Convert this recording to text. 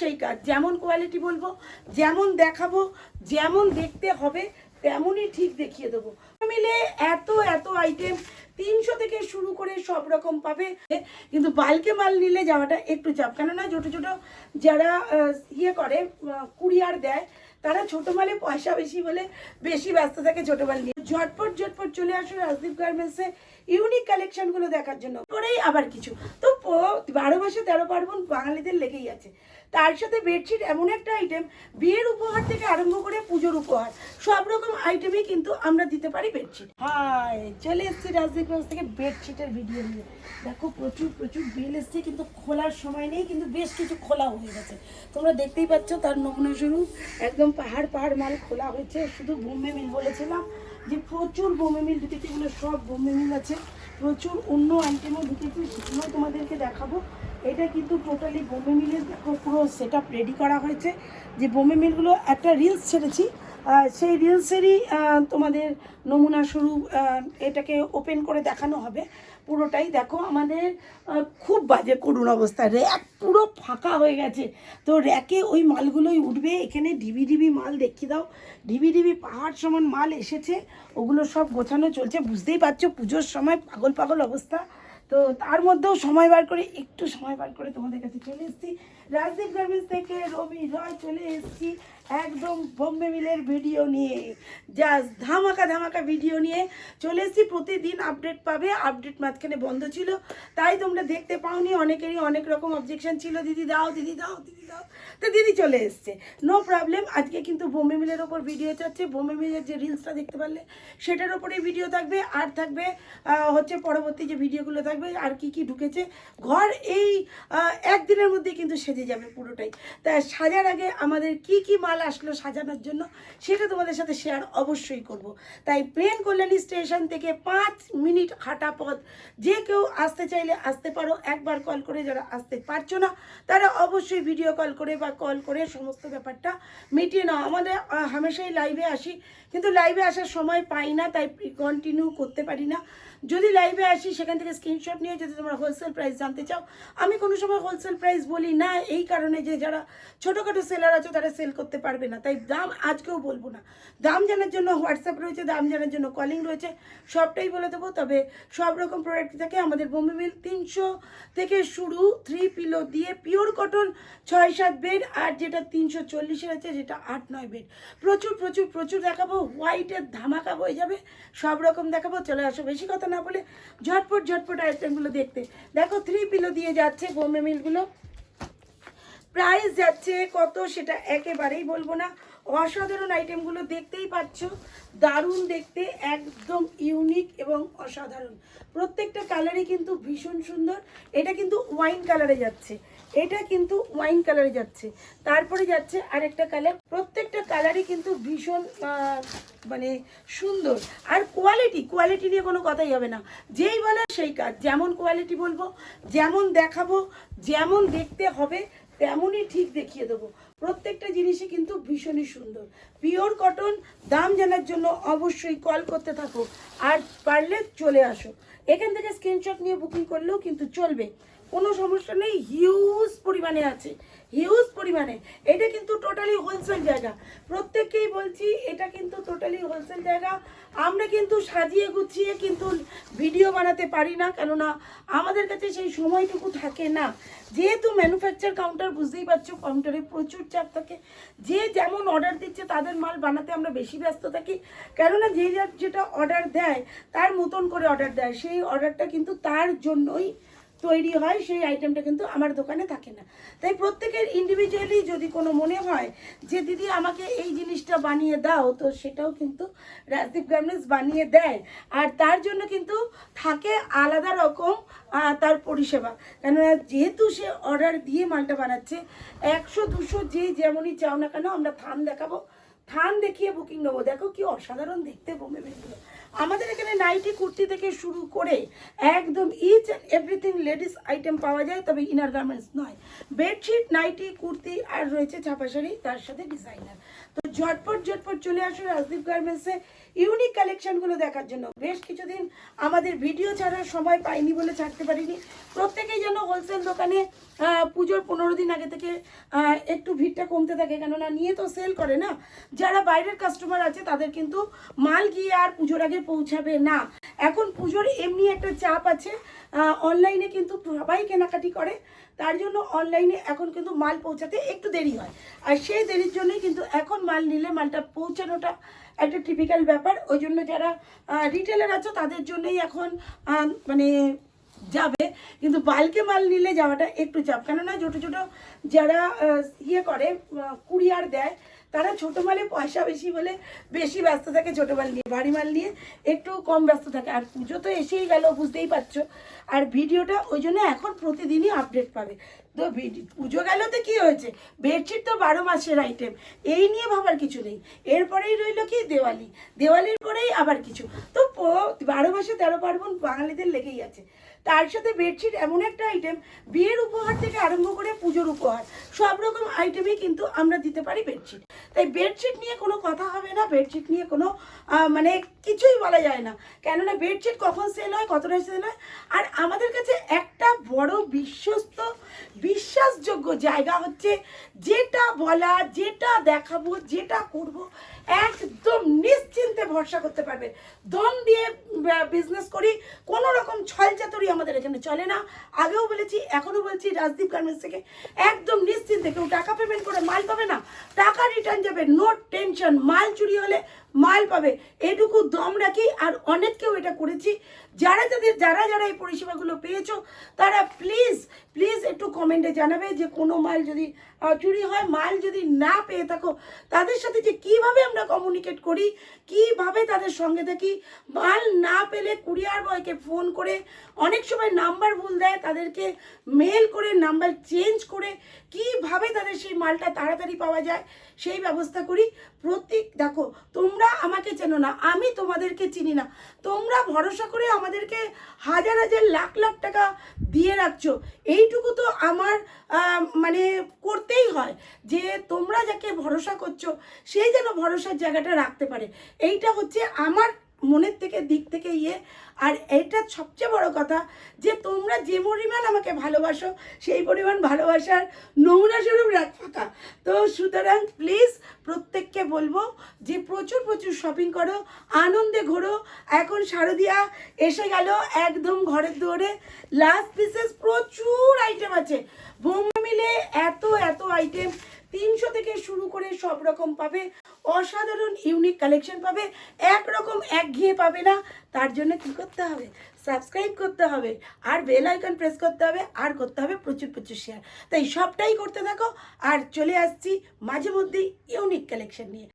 সেই কাজ যেমন কোয়ালিটি বলব, যেমন দেখাবো, যেমন দেখতে হবে, তেমনই ঠিক দেখিয়ে দেবো। মিলে এত এত আইটেম তিনশো থেকে শুরু করে সব রকম পাবে। কিন্তু বালকে মাল নিলে যাওয়াটা একটু চাপ। কেননা ছোটো ছোটো যারা ইয়ে করে কুরিয়ার দেয়, তারা ছোটো মালে পয়সা বেশি বলে বেশি ব্যস্ত থাকে ছোটো মাল নিয়ে। ঝটপট ঝটপট চলে আসো রাজদীপ গার্মেন্টসে ইউনিক কালেকশনগুলো দেখার জন্য। করেই আবার কিছু। তো বারো মাসে তেরো পার্বণ বাঙালিদের লেগেই আছে। তার সাথে বেডশিট এমন একটা আইটেম বিয়ের উপহার থেকে আরম্ভ করে পুজোর উপহার, সব রকম আইটেমই কিন্তু আমরা দিতে পারি বেডশিট হাই চলে এসেছি রাজদীপ থেকে বেডশিটের ভিডিও নিয়ে। দেখো, প্রচুর প্রচুর বিল এসছে, কিন্তু খোলার সময় নেই, কিন্তু বেশ কিছু খোলা হয়ে গেছে। তোমরা দেখতেই পাচ্ছ তার নমুনা স্বরূপ একদম পাহাড় পাহাড় মাল খোলা হয়েছে, শুধু বোম্বে মিল বলেছিলাম যে প্রচুর বোম্বে মিল ঢুকেছে, এগুলো সব বোম্বে মিল আছে। প্রচুর অন্য আইটেমও ঢুকেছে সেগুলো তোমাদেরকে দেখাবো। এটা কিন্তু টোটালি বোম্বে মিলের দেখো পুরো সেট আপ রেডি করা হয়েছে। যে বোম্বে মিলগুলো একটা রিলস ছেড়েছি। সেই রিলসেরই তোমাদের নমুনা আহ, এটাকে ওপেন করে দেখানো হবে। পুরোটাই দেখো আমাদের খুব বাজে করুণ অবস্থা। র্যাক পুরো ফাঁকা হয়ে গেছে। তো র্যাকে ওই মালগুলোই উঠবে। এখানে ডিবি ডিবি মাল দেখিয়ে দাও। ডিবি ডিবি পাহাড় সমান মাল এসেছে। ওগুলো সব গোছানো চলছে। বুঝতেই পারছ পুজোর সময় পাগল পাগল অবস্থা। তো তার মধ্যেও সময় বার করে একটু সময় বার করে তোমাদের কাছে চলে এসেছি। রাজদীপ গার্মেন্টস থেকে রবি রয় চলে এসেছি একদম বোম্বে মিলের ভিডিও নিয়ে। জাস্ট ধামাকা ধামাকা ভিডিও নিয়ে চলে এসেছি। প্রতিদিন আপডেট পাবে, আপডেট মাঝখানে বন্ধ ছিল। তাই তোমরা দেখতে পাওনি, অনেকেরই অনেক রকম অবজেকশন ছিল। দিদি দাও দিদি দাও দিদি দাও। তো দিদি চলে এসছে। নো প্রবলেম আজকে কিন্তু বোম্বে মিলের ওপর ভিডিও চাচ্ছে বোম্বে মিলের যে রিলসটা দেখতে পারলে, সেটার ওপরেই ভিডিও থাকবে। আর থাকবে হচ্ছে পরবর্তী যে ভিডিওগুলো থাকবে, আর কি কি ঢুকেছে। ঘর এই একদিনের মধ্যে কিন্তু সেজে যাবে পুরোটাই। তা সাজার আগে আমাদের কি কি মাল আসলো সাজানোর জন্য সেটা তোমাদের সাথে শেয়ার অবশ্যই করব। তাই প্লেন কল্যাণী স্টেশন থেকে পাঁচ মিনিট হাঁটা পথ। যে কেউ আসতে চাইলে আসতে পারো। একবার কল করে যারা আসতে পারছ না, তারা অবশ্যই ভিডিও কল করে বা কল করে সমস্ত ব্যাপারটা মিটিয়ে নাও। আমাদের হামেশাই লাইভে আসি। কিন্তু লাইভে আসার সময় পাই না, তাই কন্টিনিউ করতে পারি না। যদি লাইভে আসি, সেখান থেকে স্ক্রিনশট নিয়ে যদি তোমরা হোলসেল প্রাইস জানতে চাও, আমি কোনো সময় হোলসেল প্রাইস বলি না। এই কারণে যে যারা ছোটোখাটো সেলার আছে, তারা সেল করতে পারবে না। তাই দাম আজকেও বলব না। দাম জানার জন্য হোয়াটসঅ্যাপ রয়েছে, দাম জানার জন্য কলিং রয়েছে, সবটাই বলে দেবো। তবে সব রকম প্রোডাক্ট থাকে আমাদের বোম্বে মিল তিনশো থেকে শুরু থ্রি পিলো দিয়ে পিওর কটন ছয় সাত বেড আর যেটা তিনশো চল্লিশের আছে যেটা আট নয় বেড প্রচুর প্রচুর প্রচুর দেখাবো। হোয়াইটের ধামাকা হয়ে যাবে। সব রকম দেখাবো। চলে আসো, বেশি কথা না বলে ঝটপট ঝটপট আইটেমগুলো দেখতে। দেখো থ্রি পিলো দিয়ে যাচ্ছে বোম্বে মিলগুলো প্রাইস যাচ্ছে কত সেটা একেবারেই বলব না। অসাধারণ আইটেমগুলো দেখতেই পাচ্ছ। দারুণ দেখতে, একদম ইউনিক এবং অসাধারণ। প্রত্যেকটা কালারই কিন্তু ভীষণ সুন্দর। এটা কিন্তু ওয়াইন কালারে যাচ্ছে। এটা কিন্তু ওয়াইন কালারে যাচ্ছে। তারপরে যাচ্ছে আরেকটা কালার প্রত্যেকটা কালারই কিন্তু ভীষণ মানে সুন্দর। আর কোয়ালিটি কোয়ালিটি নিয়ে কোনো কথাই হবে না। যেই বলে সেই কাজ। যেমন কোয়ালিটি বলব, যেমন দেখাবো, যেমন দেখতে হবে, তেমনই ঠিক দেখিয়ে দেবো। প্রত্যেকটা জিনিসই কিন্তু ভীষণই সুন্দর। পিওর কটন দাম জানার জন্য অবশ্যই কল করতে থাকো। আর পারলে চলে আসো। এখান থেকে স্ক্রিনশট নিয়ে বুকিং করলেও কিন্তু চলবে। কোনো সমস্যা নেই হিউজ পরিমাণে আছে হিউজ পরিমাণে। এটা কিন্তু টোটালি হোলসেল জায়গা। প্রত্যেককেই বলছি, এটা কিন্তু টোটালি হোলসেল জায়গা। আমরা কিন্তু সাজিয়ে গুছিয়ে কিন্তু ভিডিও বানাতে পারি না, কেননা আমাদের কাছে সেই সময়টুকু থাকে না। যেহেতু ম্যানুফ্যাকচার কাউন্টার বুঝতেই পারছ কাউন্টারে প্রচুর চাপ থাকে। যে যেমন অর্ডার দিচ্ছে, তাদের মাল বানাতে আমরা বেশি ব্যস্ত থাকি। কেননা যে যেটা অর্ডার দেয়, তার মতন করে অর্ডার দেয়। সেই অর্ডারটা কিন্তু তার জন্যই তৈরি হয়, সেই আইটেমটা কিন্তু আমার দোকানে থাকে না। তাই প্রত্যেকের ইন্ডিভিজুয়ালি যদি কোনো মনে হয় যে, দিদি, আমাকে এই জিনিসটা বানিয়ে দাও, তো সেটাও কিন্তু রাজদীপ গার্মেন্টস বানিয়ে দেয়। আর তার জন্য কিন্তু থাকে আলাদা রকম তার পরিষেবা। কেননা যেহেতু সে অর্ডার দিয়ে মালটা বানাচ্ছে, একশো, দুশো যে যেমনই চাও না কেন, আমরা থাম দেখাবো। থান দেখিয়ে বুকিং নেব। দেখো কি অসাধারণ দেখতে বোমে বেরগুলো আমাদের এখানে নাইটি, কুর্তি থেকে শুরু করে একদম each and everything ladies item পাওয়া যায়, তবে ইনার গার্মেন্টস নয়। বেডশিট নাইটি, কুর্তি আর রয়েছে ছাপা শাড়ি, তার সাথে ডিজাইনার তো ঝটপট ঝটপট চলে আসো রাজদীপ গার্মেন্টসে ইউনিক কালেকশনগুলো দেখার জন্য। বেশ কিছুদিন আমাদের ভিডিও ছাড়ার সময় পাইনি বলে ছাড়তে পারিনি। প্রত্যেকেই যেন হোলসেল দোকানে পুজোর পনেরো দিন আগে থেকে একটু ভিড়টা কমতে থাকে। কেননা নিয়ে তো সেল করে না। যারা বাইরের কাস্টমার আছে, তাদের কিন্তু মাল গিয়ে আর পুজোর আগে পৌঁছাবে না। এখন পুজোর এমনি একটা চাপ আছে। অনলাইনে কিন্তু সবাই কেনাকাটি করে। তার জন্য অনলাইনে এখন কিন্তু মাল পৌঁছাতে একটু দেরি হয়। আর সেই দেরির জন্যই কিন্তু এখন মাল নিলে মালটা পৌঁছানোটা একটা টিপিক্যাল ব্যাপার। ওই জন্য যারা রিটেলার আছে, তাদের জন্যই এখন মানে যাবে। কিন্তু বালকে মাল নিলে যাওয়াটা একটু চাপ। কেননা ছোটো ছোটো যারা ইয়ে করে কুরিয়ার দেয় তারা ছোটো মালে পয়সা বেশি বলে বেশি ব্যস্ত থাকে ছোটো মাল নিয়ে ভারী মাল নিয়ে একটু কম ব্যস্ত থাকে। আর পুজো তো এসেই গেল, বুঝতেই পারছ। আর ভিডিওটা ওই জন্য এখন প্রতিদিনই আপডেট পাবে। তো পুজো গেল তো কী হয়েছে? বেডশিট তো বারো মাসের আইটেম এই নিয়ে ভাবার কিছু নেই। এরপরেই রইল কি? দেওয়ালি। দেওয়ালির পরেই আবার কিছু। তো বারো মাসে তেরো পার্বণ বাঙালিদের লেগেই আছে। তার সাথে বেডশিট এমন একটা আইটেম বিয়ের উপহার থেকে আরম্ভ করে পুজোর উপহার, সব রকম আইটেমই কিন্তু আমরা দিতে পারি বেডশিট তাই বেডশিট নিয়ে কোনো কথা হবে না বেডশিট নিয়ে কোনো মানে কিছুই বলা যায় না। কেননা বেডশিট কখন সেল হয়, কতটা সেল হয়, আর আমাদের কাছে একটা বড় বিশ্বস্ত, বিশ্বাসযোগ্য জায়গা হচ্ছে যেটা বলা, যেটা দেখাবো, যেটা করব, একদম নিশ্চিন্তে ভরসা করতে পারবে। দম দিয়ে বিজনেস করি, কোনো রকম ছলচাতুরি আমাদের এখানে চলে না। আগেও বলেছি, এখনও বলছি রাজদীপ গার্মেন্টস থেকে। একদম নিশ্চিন্তে কেউ টাকা পেমেন্ট করে মাল পাবে না। টাকা রিটার্ন যাবে নো টেনশন মাল চুরি হলে মাল পাবে। এটুকু দম রাখি আর অনেককেও এটা করেছি। যারা যাদের, যারা যারা এই পরিষেবাগুলো পেয়েছ, তারা প্লিজ প্লিজ একটু কমেন্টে জানাবে যে কোনো মাল যদি চুরি হয় মাল যদি না পেয়ে থাকো, তাদের সাথে যে কীভাবে আমরা কমিউনিকেট করি, কীভাবে তাদের সঙ্গে থাকি মাল না পেলে কুরিয়ার বয়কে ফোন করে, অনেক সময় নাম্বার ভুল দেয়, তাদেরকে মেল করে নাম্বার চেঞ্জ করে, কীভাবে তাদের সেই মালটা তাড়াতাড়ি পাওয়া যায়, সেই ব্যবস্থা করি। প্রত্যেক, দেখো, তোমরা আমাকে চেনো না, আমি তোমাদেরকে চিনি না। তোমরা ভরসা করে আমাদেরকে হাজার হাজার লাখ লাখ টাকা দিয়ে রাখছো। এইটুকু তো আমার মানে করতেই হয় যে তোমরা যাকে ভরসা করছ সেই যেন ভরসার জায়গাটা রাখতে পারে। এইটা হচ্ছে আমার মনের থেকে, দিক থেকে ইয়ে। আর এটা সবচেয়ে বড় কথা যে, তোমরা যে পরিমাণ আমাকে ভালোবাসো, সেই পরিমাণ ভালোবাসার নমুনা স্বরূপ রাখ তো সুতরাং প্লিজ প্রত্যেককে বলব যে, প্রচুর প্রচুর শপিং করো, আনন্দে ঘোরো। এখন শারদিয়া এসে গেল একদম ঘরের দুয়ারে। লাস্ট পিসেস প্রচুর আইটেম আছে। বোম্বা মিলে এত এত আইটেম তিনশো থেকে শুরু করে সব রকম পাবে। অসাধারণ ইউনিক কালেকশন পাবে। একরকম একঘেয়ে পাবে না। তার জন্য কি করতে হবে? সাবস্ক্রাইব করতে হবে। আর বেল আইকন প্রেস করতে হবে। আর করতে হবে প্রচুর প্রচুর শেয়ার তাই সবটাই করতে থাকো। আর চলে আসছি মাঝে মধ্যে ইউনিক কালেকশন নিয়ে।